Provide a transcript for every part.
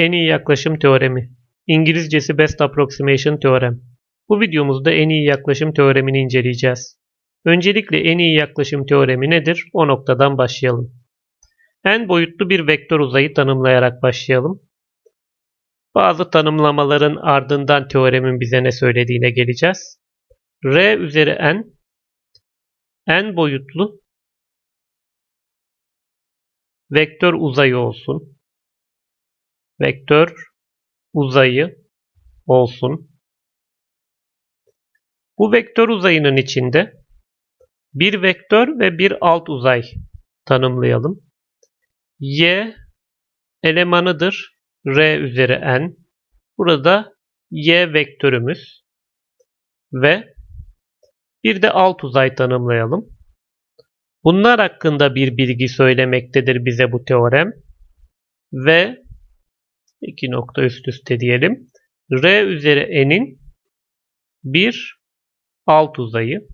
En iyi yaklaşım teoremi. İngilizcesi Best Approximation Theorem. Bu videomuzda en iyi yaklaşım teoremini inceleyeceğiz. Öncelikle en iyi yaklaşım teoremi nedir? O noktadan başlayalım. En boyutlu bir vektör uzayı tanımlayarak başlayalım. Bazı tanımlamaların ardından teoremin bize ne söylediğine geleceğiz. R üzeri n n boyutlu vektör uzayı olsun. Vektör uzayı olsun. Bu vektör uzayının içinde bir vektör ve bir alt uzay tanımlayalım. Y elemanıdır. R üzeri n. Burada y vektörümüz ve bir de alt uzay tanımlayalım. Bunlar hakkında bir bilgi söylemektedir bize bu teorem. Ve iki nokta üst üste diyelim. R üzeri n'in bir alt uzayı.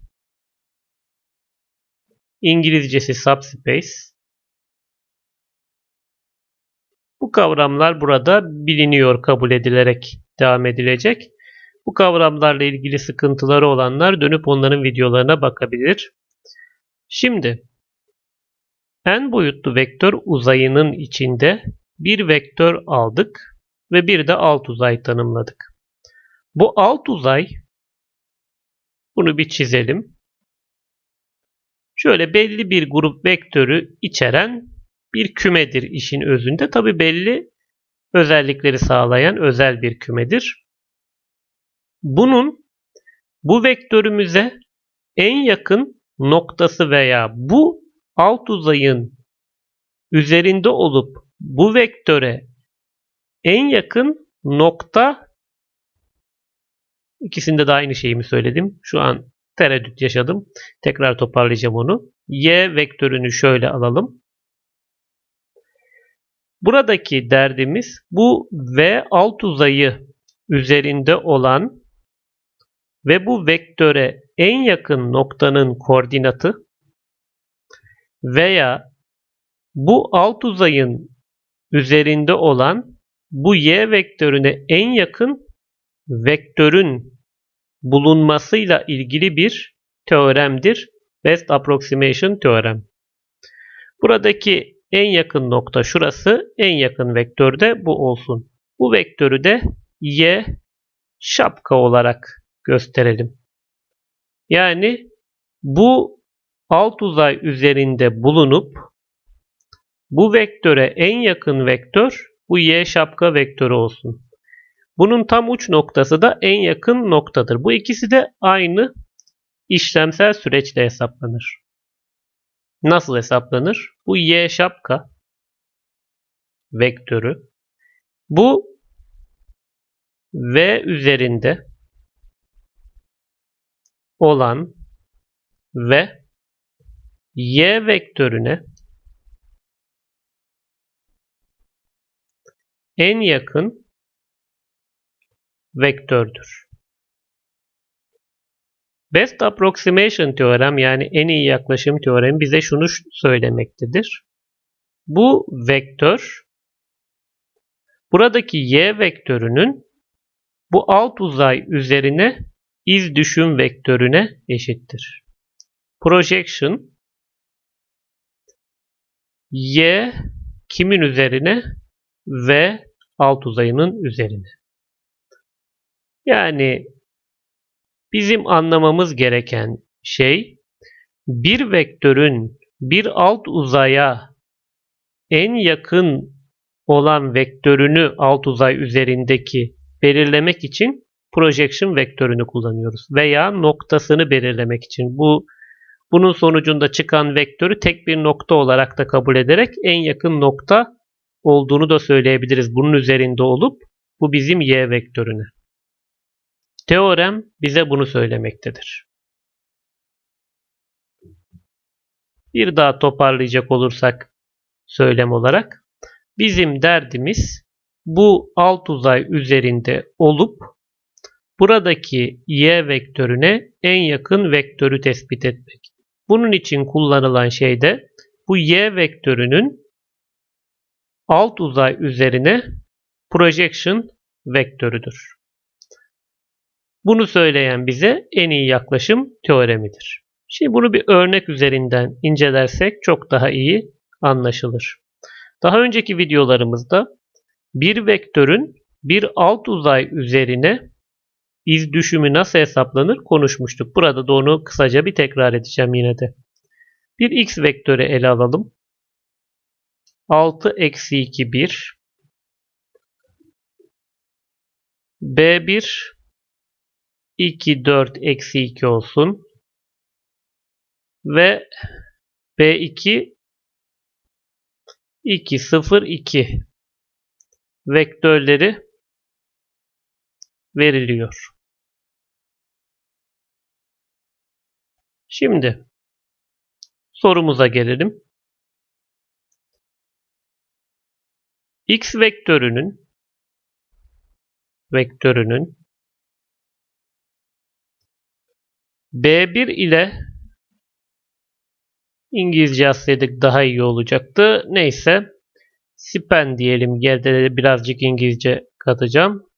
İngilizcesi subspace. Bu kavramlar burada biliniyor kabul edilerek devam edilecek. Bu kavramlarla ilgili sıkıntıları olanlar dönüp onların videolarına bakabilir. Şimdi n boyutlu vektör uzayının içinde bir vektör aldık ve bir de alt uzay tanımladık. Bu alt uzay bunu bir çizelim. Şöyle belli bir grup vektörü içeren bir kümedir işin özünde. Tabi belli özellikleri sağlayan özel bir kümedir. Bunun bu vektörümüze en yakın noktası veya bu alt uzayın üzerinde olup bu vektöre en yakın nokta ikisinde de aynı şeyi mi söyledim? Şu an tereddüt yaşadım. Tekrar toparlayacağım onu. Y vektörünü şöyle alalım. Buradaki derdimiz bu V alt uzayı üzerinde olan ve bu vektöre en yakın noktanın koordinatı veya bu alt uzayın üzerinde olan bu y vektörüne en yakın vektörün bulunmasıyla ilgili bir teoremdir. Best Approximation Teorem. Buradaki en yakın nokta şurası, en yakın vektör de bu olsun. Bu vektörü de y şapka olarak gösterelim. Yani bu alt uzay üzerinde bulunup bu vektöre en yakın vektör bu y şapka vektörü olsun. Bunun tam uç noktası da en yakın noktadır. Bu ikisi de aynı işlemsel süreçle hesaplanır. Nasıl hesaplanır? Bu y şapka vektörü. Bu v üzerinde olan ve y vektörüne en yakın vektördür. Best Approximation teorem yani en iyi yaklaşım teoremi bize şunu söylemektedir. Bu vektör buradaki y vektörünün bu alt uzay üzerine iz düşüm vektörüne eşittir. Projection y kimin üzerine ve alt uzayının üzerine. Yani bizim anlamamız gereken şey bir vektörün bir alt uzaya en yakın olan vektörünü alt uzay üzerindeki belirlemek için projection vektörünü kullanıyoruz. Veya noktasını belirlemek için. Bu bunun sonucunda çıkan vektörü tek bir nokta olarak da kabul ederek en yakın nokta olduğunu da söyleyebiliriz. Bunun üzerinde olup bu bizim y vektörüne. Teorem bize bunu söylemektedir. Bir daha toparlayacak olursak söylem olarak bizim derdimiz bu alt uzay üzerinde olup buradaki y vektörüne en yakın vektörü tespit etmek. Bunun için kullanılan şey de bu y vektörünün alt uzay üzerine projection vektörüdür. Bunu söyleyen bize en iyi yaklaşım teoremidir. Şimdi bunu bir örnek üzerinden incelersek çok daha iyi anlaşılır. Daha önceki videolarımızda bir vektörün bir alt uzay üzerine iz düşümü nasıl hesaplanır konuşmuştuk. Burada da onu kısaca bir tekrar edeceğim yine de. Bir x vektörü ele alalım. 6 eksi 2 1 B1 2 4 eksi 2 olsun. Ve B2 2 0 2 vektörleri veriliyor. Şimdi sorumuza gelelim. X vektörünün vektörünün B1 ile İngilizce yazsaydık daha iyi olacaktı. Neyse. Span diyelim. Yerde birazcık İngilizce katacağım.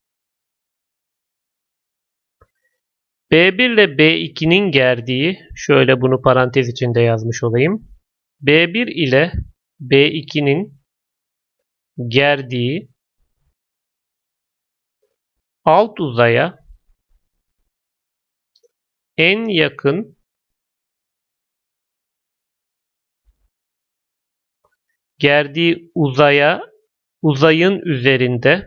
B1 ile B2'nin gerdiği, şöyle bunu parantez içinde yazmış olayım. B1 ile B2'nin gerdiği alt uzaya en yakın gerdiği uzaya uzayın üzerinde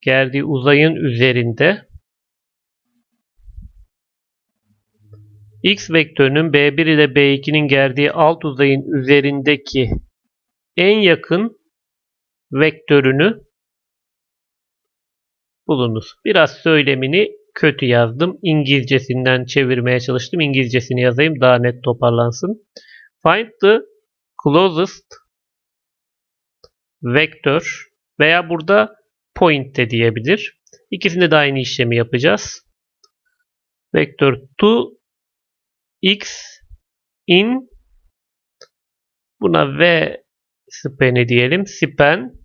gerdiği uzayın üzerinde x vektörünün b1 ile b2'nin gerdiği alt uzayın üzerindeki en yakın vektörünü bulunuz. Biraz söylemini kötü yazdım. İngilizcesinden çevirmeye çalıştım. İngilizcesini yazayım daha net toparlansın. Find the closest vector veya burada point de diyebilir. İkisinde de aynı işlemi yapacağız. Vector to x in buna v span'i diyelim. Span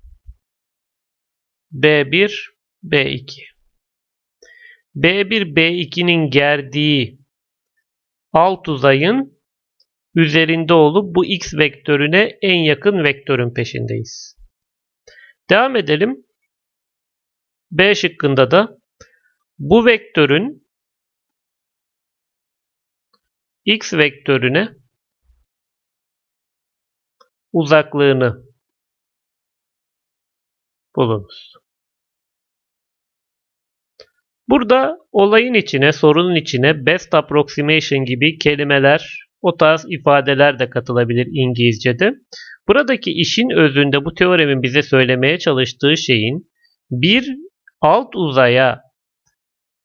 b1 b2 b1 b2'nin gerdiği alt uzayın üzerinde olup bu x vektörüne en yakın vektörün peşindeyiz. Devam edelim. B şıkkında da bu vektörün x vektörüne uzaklığını bulunuz. Burada olayın içine, sorunun içine best approximation gibi kelimeler, o tarz ifadeler de katılabilir İngilizce'de. Buradaki işin özünde bu teoremin bize söylemeye çalıştığı şeyin bir alt uzaya,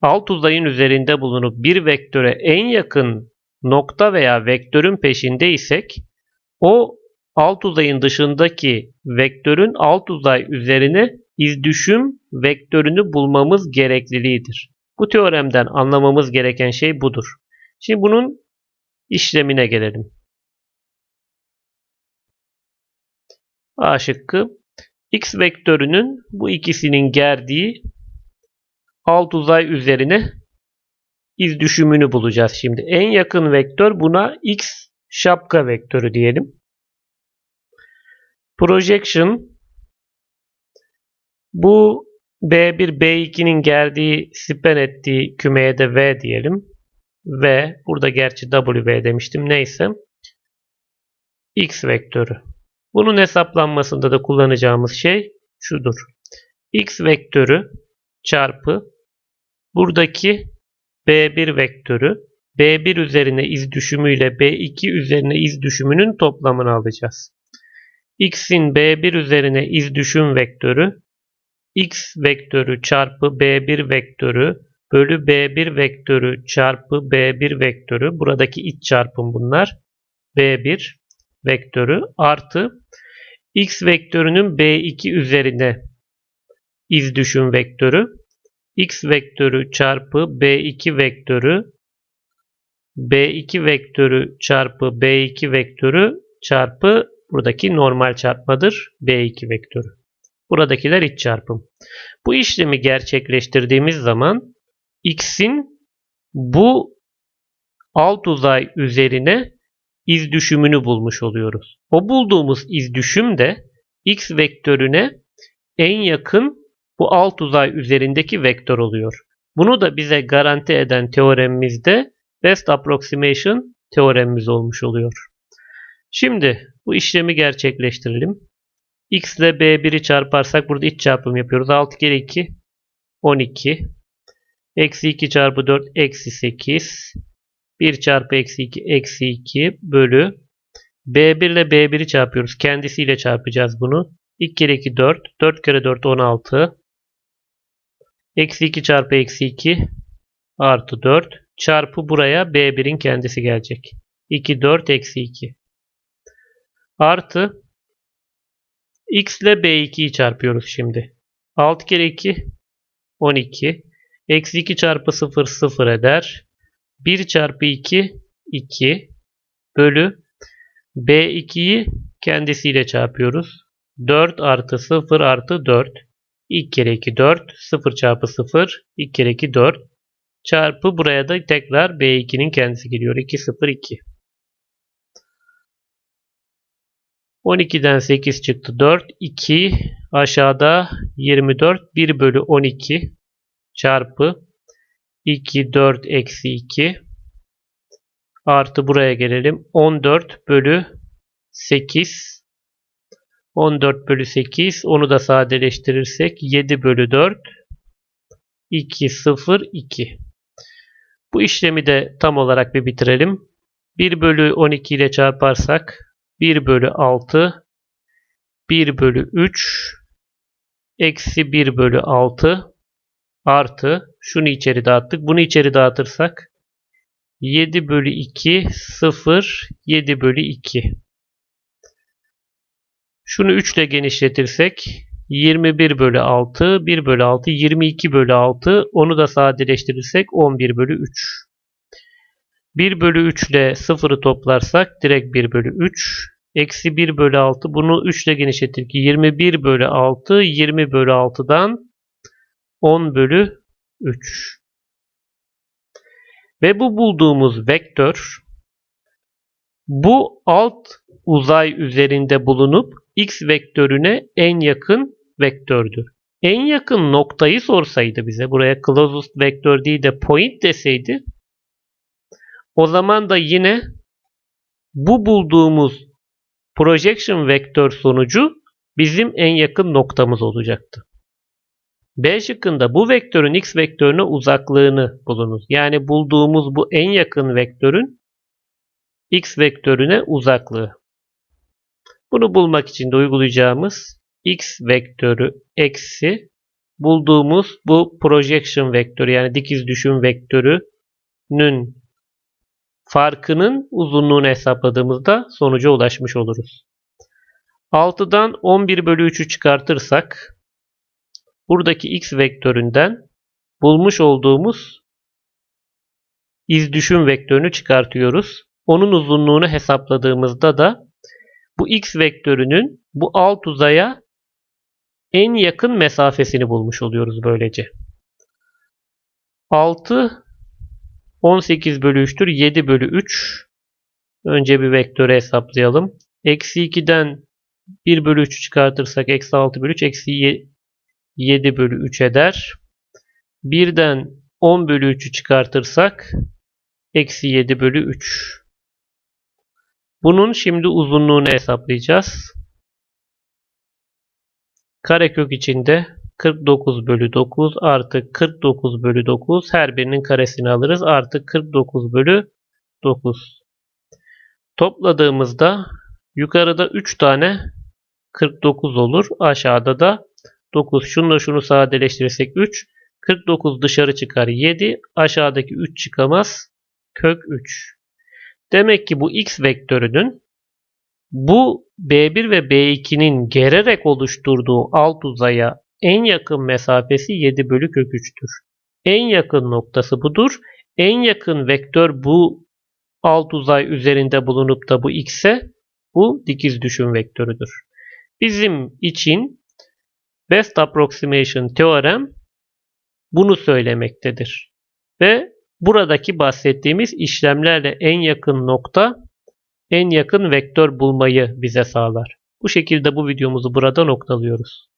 alt uzayın üzerinde bulunup bir vektöre en yakın nokta veya vektörün peşindeysek o alt uzayın dışındaki vektörün alt uzay üzerine izdüşüm vektörünü bulmamız gerekliliğidir. Bu teoremden anlamamız gereken şey budur. Şimdi bunun işlemine gelelim. A şıkkı x vektörünün bu ikisinin gerdiği alt uzay üzerine iz düşümünü bulacağız şimdi. En yakın vektör buna x şapka vektörü diyelim. Projection bu B1, B2'nin geldiği, span ettiği kümeye de V diyelim. V, burada gerçi W demiştim. Neyse. X vektörü. Bunun hesaplanmasında da kullanacağımız şey şudur. X vektörü çarpı buradaki B1 vektörü B1 üzerine iz düşümüyle B2 üzerine iz düşümünün toplamını alacağız. X'in B1 üzerine iz düşüm vektörü x vektörü çarpı b1 vektörü bölü b1 vektörü çarpı b1 vektörü. Buradaki iç çarpım bunlar. B1 vektörü artı x vektörünün b2 üzerine iz düşüm vektörü. X vektörü çarpı b2 vektörü b2 vektörü çarpı b2 vektörü çarpı buradaki normal çarpmadır b2 vektörü. Buradakiler iç çarpım. Bu işlemi gerçekleştirdiğimiz zaman x'in bu alt uzay üzerine iz düşümünü bulmuş oluyoruz. O bulduğumuz iz düşüm de x vektörüne en yakın bu alt uzay üzerindeki vektör oluyor. Bunu da bize garanti eden teoremimizde Best Approximation teoremimiz olmuş oluyor. Şimdi bu işlemi gerçekleştirelim. x ile b1'i çarparsak burada iç çarpım yapıyoruz. 6 kere 2 12 eksi 2 çarpı 4 eksi 8 1 çarpı eksi 2 eksi 2 bölü b1 ile b1'i çarpıyoruz. Kendisiyle çarpacağız bunu. 2 kere 2 4 4 kere 4 16 eksi 2 çarpı eksi 2 artı 4 çarpı buraya b1'in kendisi gelecek. 2 4 eksi 2 artı x ile b2'yi çarpıyoruz şimdi. 6 kere 2 12 eksi 2 çarpı 0 0 eder. 1 çarpı 2 2 bölü b2'yi kendisiyle çarpıyoruz. 4 artı 0 artı 4 2 kere 2 4 0 çarpı 0 2 kere 2 4 çarpı buraya da tekrar b2'nin kendisi geliyor. 2 0 2 12'den 8 çıktı 4. 2 aşağıda 24 1 bölü 12 çarpı 2 4 eksi 2 artı buraya gelelim 14 bölü 8 14 bölü 8 onu da sadeleştirirsek 7 bölü 4 2 0 2 bu işlemi de tam olarak bir bitirelim 1 bölü 12 ile çarparsak 1 bölü 6 1 bölü 3 eksi 1 bölü 6 artı şunu içeri dağıttık. Bunu içeri dağıtırsak 7 bölü 2 0 7 bölü 2 şunu 3 ile genişletirsek 21 bölü 6 1 bölü 6 22 bölü 6 onu da sadeleştirirsek 11 bölü 3 1 bölü 3 ile 0'ı toplarsak direkt 1 bölü 3. Eksi 1 bölü 6 bunu 3 ile genişletir ki 21 bölü 6 20 bölü 6'dan 10 bölü 3. Ve bu bulduğumuz vektör bu alt uzay üzerinde bulunup x vektörüne en yakın vektördür. En yakın noktayı sorsaydı bize buraya closest vektör değil de point deseydi o zaman da yine bu bulduğumuz projection vektör sonucu bizim en yakın noktamız olacaktı. B şıkkında bu vektörün x vektörüne uzaklığını bulunuz. Yani bulduğumuz bu en yakın vektörün x vektörüne uzaklığı. Bunu bulmak için de uygulayacağımız x vektörü eksi bulduğumuz bu projection vektörü yani dikiz düşüm vektörünün farkının uzunluğunu hesapladığımızda sonuca ulaşmış oluruz. 6'dan 11 bölü 3'ü çıkartırsak buradaki x vektöründen bulmuş olduğumuz iz düşüm vektörünü çıkartıyoruz. Onun uzunluğunu hesapladığımızda da bu x vektörünün bu alt uzaya en yakın mesafesini bulmuş oluyoruz böylece. 6 18 bölü 3'tür. 7 bölü 3. Önce bir vektörü hesaplayalım. Eksi 2'den 1 bölü 3'ü çıkartırsak eksi 6 bölü 3 eksi 7 bölü 3 eder. 1'den 10 bölü 3'ü çıkartırsak eksi 7 bölü 3. Bunun şimdi uzunluğunu hesaplayacağız. Karekök içinde 49 bölü 9 artı 49 bölü 9 her birinin karesini alırız. Artı 49 bölü 9. Topladığımızda yukarıda 3 tane 49 olur. Aşağıda da 9. Şunla şunu sadeleştirirsek 3. 49 dışarı çıkar 7. Aşağıdaki 3 çıkamaz. Kök 3. Demek ki bu x vektörünün bu B1 ve B2'nin gererek oluşturduğu alt uzaya en yakın mesafesi 7 bölü kök 3'tür. En yakın noktası budur. En yakın vektör bu alt uzay üzerinde bulunup da bu x'e bu dikiz düşüm vektörüdür. Bizim için best approximation teorem bunu söylemektedir. Ve buradaki bahsettiğimiz işlemlerle en yakın nokta en yakın vektör bulmayı bize sağlar. Bu şekilde bu videomuzu burada noktalıyoruz.